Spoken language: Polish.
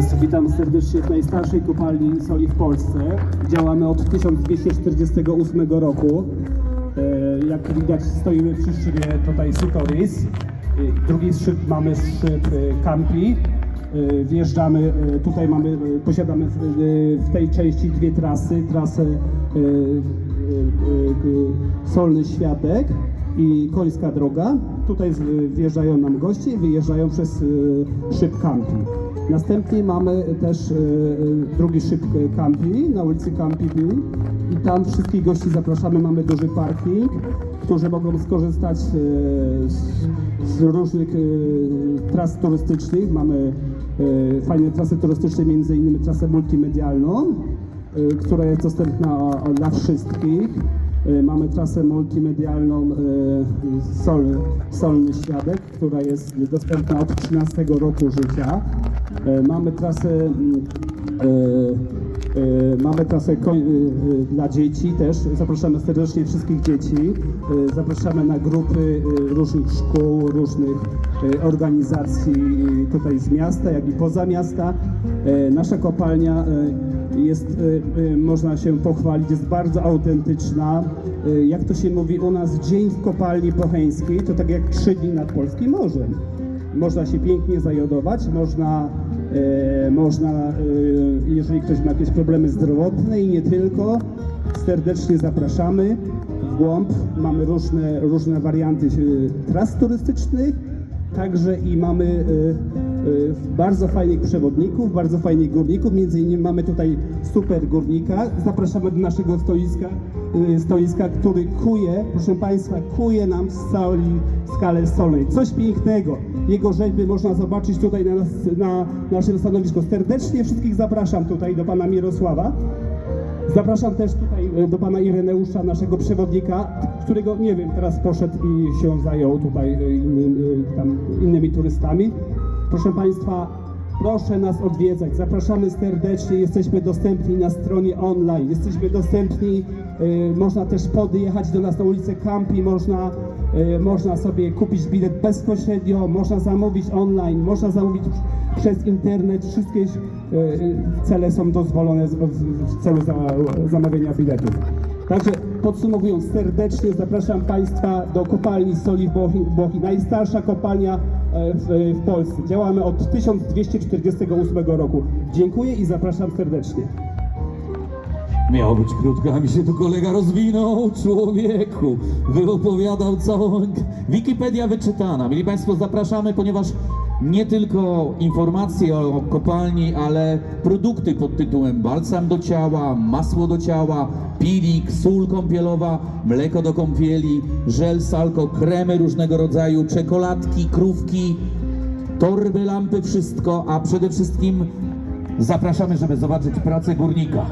Państwa, witam serdecznie w najstarszej kopalni soli w Polsce. Działamy od 1248 roku. E, Jak widać stoimy przy szybie tutaj Sutoris. E, Drugi szyb mamy szyb Campi. E, Wjeżdżamy, tutaj mamy, posiadamy w, tej części dwie trasy. Trasę Solny Światek i Końska Droga. Tutaj wjeżdżają nam goście i wyjeżdżają przez e, szyb Campi. Następnie mamy też e, e, drugi szyb Campi na ulicy View i tam wszystkich gości zapraszamy. Mamy duży parking, którzy mogą skorzystać z, różnych tras turystycznych. Mamy fajne trasy turystyczne, między innymi trasę multimedialną, która jest dostępna dla wszystkich. E, Mamy trasę multimedialną e, Sol, Solny Świadek, która jest dostępna od 13 roku życia. E, Mamy trasę mm, Mamy trasę e, e, dla dzieci też. Zapraszamy serdecznie wszystkich dzieci. E, Zapraszamy na grupy e, różnych szkół, różnych e, organizacji e, tutaj z miasta, jak i poza miasta. E, Nasza kopalnia e, jest, e, e, można się pochwalić, jest bardzo autentyczna. E, Jak to się mówi u nas, dzień w kopalni pocheńskiej to tak jak trzy dni nad polskim morzem. Można się pięknie zajodować, można, e, można e, jeżeli ktoś ma jakieś problemy zdrowotne i nie tylko, serdecznie zapraszamy w głąb. Mamy różne, różne warianty e, tras turystycznych, Także i mamy y, bardzo fajnych przewodników, bardzo fajnych górników. Między innymi mamy tutaj super górnika. Zapraszamy do naszego stoiska, y, stoiska, który kuje, proszę Państwa, kuje nam z skalę solnej. Coś pięknego. Jego rzeźby można zobaczyć tutaj na, nas, na naszym stanowisku. Serdecznie wszystkich zapraszam tutaj do Pana Mirosława. Zapraszam też tutaj e, do pana Ireneusza, naszego przewodnika, którego nie wiem, teraz poszedł i się zajął tutaj e, innym, e, tam, innymi turystami. Proszę państwa, proszę nas odwiedzać. Zapraszamy serdecznie. Jesteśmy dostępni na stronie online. Jesteśmy dostępni. Można też podjechać do nas na ulicę Campi. Można, można sobie kupić bilet bezpośrednio. Można zamówić online. Można zamówić przez internet. Wszystkie e, cele są dozwolone w celu za, zamawiania biletów. Także podsumowując, serdecznie zapraszam Państwa do kopalni Soli w Bochi najstarsza kopalnia e, w, w Polsce. Działamy od 1248 roku. Dziękuję i zapraszam serdecznie. Miało być krótko, a mi się tu kolega rozwinął, człowieku. Wyopowiadał całą... Wikipedia wyczytana. Mieli Państwo, zapraszamy, ponieważ nie tylko informacje o kopalni, ale produkty pod tytułem balsam do ciała, masło do ciała, pilik, sól kąpielowa, mleko do kąpieli, żel salko, kremy różnego rodzaju, czekoladki, krówki, torby, lampy, wszystko, a przede wszystkim zapraszamy, żeby zobaczyć pracę górnika.